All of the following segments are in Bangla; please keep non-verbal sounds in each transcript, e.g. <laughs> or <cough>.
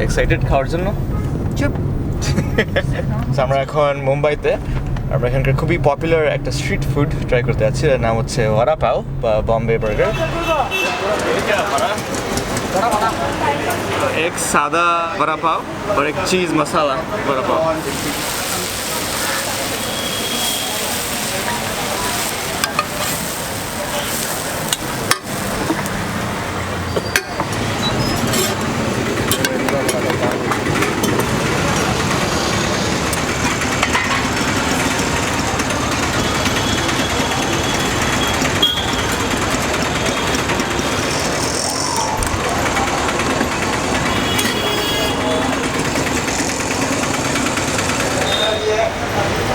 এক্সাইটেড খাওয়ার জন্য? চুপ। <laughs> আমরা এখন মুম্বাইতে আমরা এখানকার খুবই পপুলার একটা স্ট্রিট ফুড ট্রাই করতে যাচ্ছি এর নাম হচ্ছে ওয়ারা পাও বা বম্বে বার্গার এক সাদা বড়া পাও আর এক চিজ মশালা বড়া পাও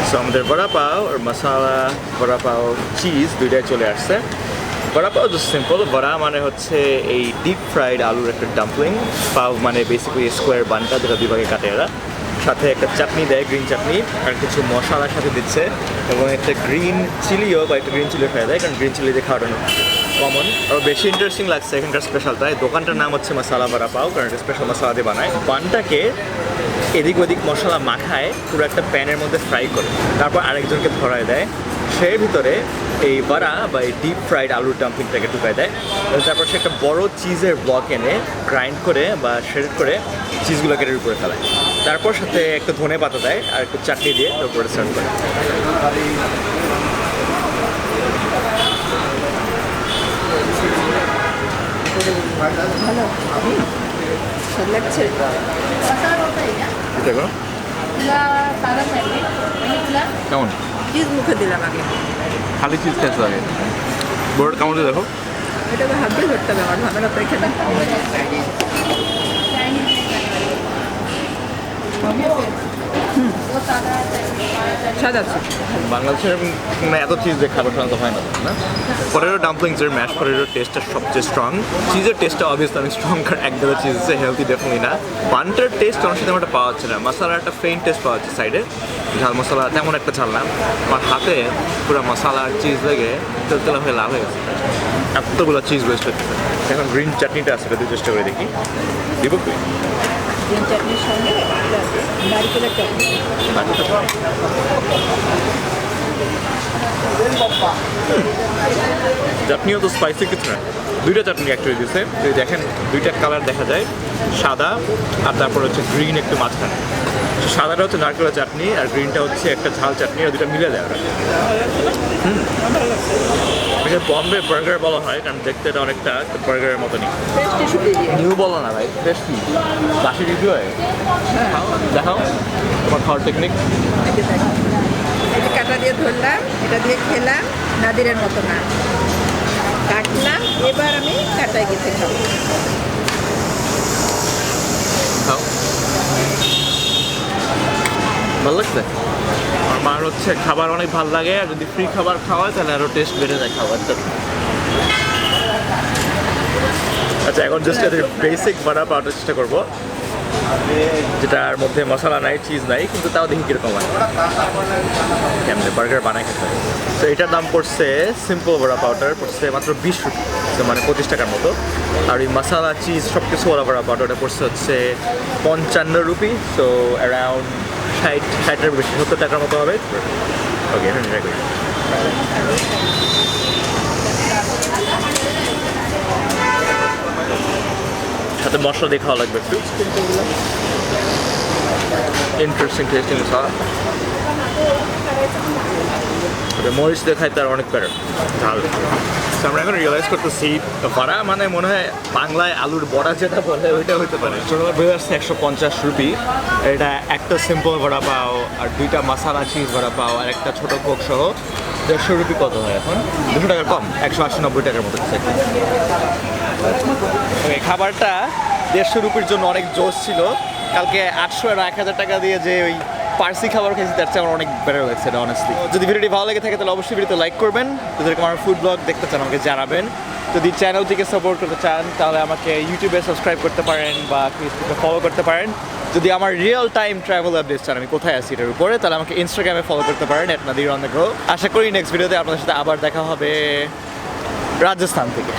সো আমাদের বড়া পাও আর মশালা, বড়া পাও চিজ দুইটাই চলে আসছে। বড়া পাও জাস্ট সিম্পল বড়া মানে হচ্ছে এই ডিপ ফ্রাইড আলুর একটা ডাম্পলিং পাও মানে বেসিক্যালি স্কোয়ার বানটা যেটা দুই ভাগে কাটে এরা। সাথে একটা চাটনি দেয় গ্রিন চাটনি, আর কিছু মশলার সাথে দিচ্ছে। এবং একটা গ্রিন চিলিও বা একটা গ্রিন চিলি ফ্রাই দেয়, কারণ গ্রিন চিলি দিয়ে খাওয়ানো কমন আর বেশি ইন্টারেস্টিং লাগছে এখানকার স্পেশালটা দোকানটার নাম হচ্ছে মশালা বড়া পাও, কারণ স্পেশাল মশলা দিয়ে বানায়। বানটাকে এদিক ওদিক মশলা মাখায় পুরো একটা প্যানের মধ্যে ফ্রাই করে। তারপর আরেকজনকে ধরায় দেয়। সে ভিতরে এই বড়া বা এই ডিপ ফ্রাইড আলুর ডাম্পলিংটাকে ঢুকায় দেয়। তারপর সে একটা বড় চিজের ব্লক এনে গ্রাইন্ড করে বা শেড করে চিজগুলোকে এর উপরে ফেলায়। তারপর সাথে একটা ধনে পাতা দেয় আর একটু চাটনি দিয়ে তার উপরে সার্ভ করে। ভালো। লাগছে। দেখো। কেমন? চিজ মুখে দিলাম আগে। খালি চিজ খেয়েছো আগে? বড় কেমন দেখো। এটাকে হাত দিয়ে ধরতে হবে আমার ঝামেলা তো এখানে স্বাদ আছে বাংলাদেশের মানে এত চিজ দিয়ে খাবার সাধারণত হয় না না? পটেটো ডাম্পলিংসের ম্যাশ পটেটোর টেস্টটা সবচেয়ে স্ট্রং চিজের টেস্টটা অবভিয়াসলি অনেক স্ট্রং কারণ একদম চিজ হেলদি ডেফিনেটলি না। পানটার টেস্ট আমার সাথে একটা পাওয়া যাচ্ছে না। মশলার একটা ফেইন টেস্ট পাওয়া যাচ্ছে সাইডে ঝাল মশলা তেমন একটা না আমার হাতে পুরো মশলা চিজ লেগে তেলতেলা হয়ে লাভ হয়ে গেছে। এতগুলো চিজ ওয়েস্ট হচ্ছে। এখন গ্রিন চাটনিটা আছে দিয়ে চেষ্টা করে দেখি। দিব কি? গ্রিন চাটনির সঙ্গে নারিকেলের চাটনি চাটনিও তো স্পাইসি কিছু না। দুইটা চাটনি অ্যাকচুয়ালি দিচ্ছে যদি দেখেন দুইটা কালার দেখা যায় সাদা আর তারপর হচ্ছে গ্রিন একটু মাঝখানে। তো সাদাটা হচ্ছে নারকেলের চাটনি আর গ্রিনটা হচ্ছে একটা ঝাল চাটনি আর দুটা মিলে দেয় ওরা। হুম। এটাকে বম্বে বার্গার বলা হয় কারণ দেখতে এটা অনেকটা বার্গারের মতনই। নিউ বলো না ভাই ফ্রেশ কি? বাসি রিভিউ হয়? দেখাও তোমার খাওয়ার টেকনিক কাটা দিয়ে ধরলাম এটা দিয়ে খেলাম নাদিরের মতো না। কাটলাম এবার আমি কাটাই গেছে খাব। ভালো লাগছে আমার মার হচ্ছে খাবার অনেক ভালো লাগে আর যদি ফ্রি খাবার খাওয়ায় তাহলে আরও টেস্ট বেড়ে যায় খাবারটা। আচ্ছা এখন জাস্ট এদের বেসিক বড়া পাওয়ার চেষ্টা করব। যেটার মধ্যে মশলা নাই চিজ নাই কিন্তু তাও দেখি কীরকম হয়। কেমনে বার্গার বানায় খেতে তো এটার দাম পড়ছে সিম্পল বড়া পাউডার পড়ছে মাত্র বিশ রুপি মানে পঁচিশ টাকার মতো। আর ওই মশলা চিজ সব কিছু ওরা বড়া পাউডারটা পড়ছে হচ্ছে পঞ্চান্ন রুপি তো অ্যারাউন্ড ষাট, ষাটের বেশি, সত্তর টাকার মতো হবে। ওকে এখন ট্রাই করি। সাথে মশলা দিয়ে খাওয়া লাগবে একটু। ইন্টারেস্টিং টেস্টিং মশলা ওটা মরিচ দিয়ে খাইতে আর অনেক বেটার ঝাল। আমরা এখন রিয়েলাইজ করতেছি বড়া মানে মনে হয় বাংলায় আলুর বড়া যেটা বলে, ওইটা হতে পারে। ছোটবেলা আসছে একশো পঞ্চাশ রুপি। এটা একটা সিম্পল বড়া পাও, আর দুইটা মশালা চিজ বড়া পাও, আর একটা ছোট কোক সহ। দেড়শো রুপি কত হয় এখন? দুশো টাকার কম, একশো আশি নব্বই টাকার মতো। খাবারটা দেড়শো রুপির জন্য অনেক জোশ ছিল। কালকে আটশো আর এক হাজার টাকা দিয়ে যে ওই পার্সি খাবার খেয়েছি, তার চেয়ে আমার অনেক বেটার লাগছে এটা অনেস্টলি যদি ভিডিওটি ভালো লেগে থাকে, তাহলে অবশ্যই ভিডিওতে লাইক করবেন। যদি আমার ফুড ব্লগ দেখতে চান, আমাকে জানাবেন। যদি চ্যানেলটিকে সাপোর্ট করতে চান, তাহলে আমাকে ইউটিউবে সাবস্ক্রাইব করতে পারেন বা ফেসবুকে ফলো করতে পারেন। যদি আমার রিয়েল টাইম ট্রাভেল আপডেটস চান, আমি কোথায় আছি এটার উপরে, তাহলে আমাকে ইনস্টাগ্রামে ফলো করতে পারেন এট নাদির অন দ্য আশা করি নেক্সট ভিডিওতে আপনাদের সাথে আবার দেখা হবে রাজস্থান থেকে।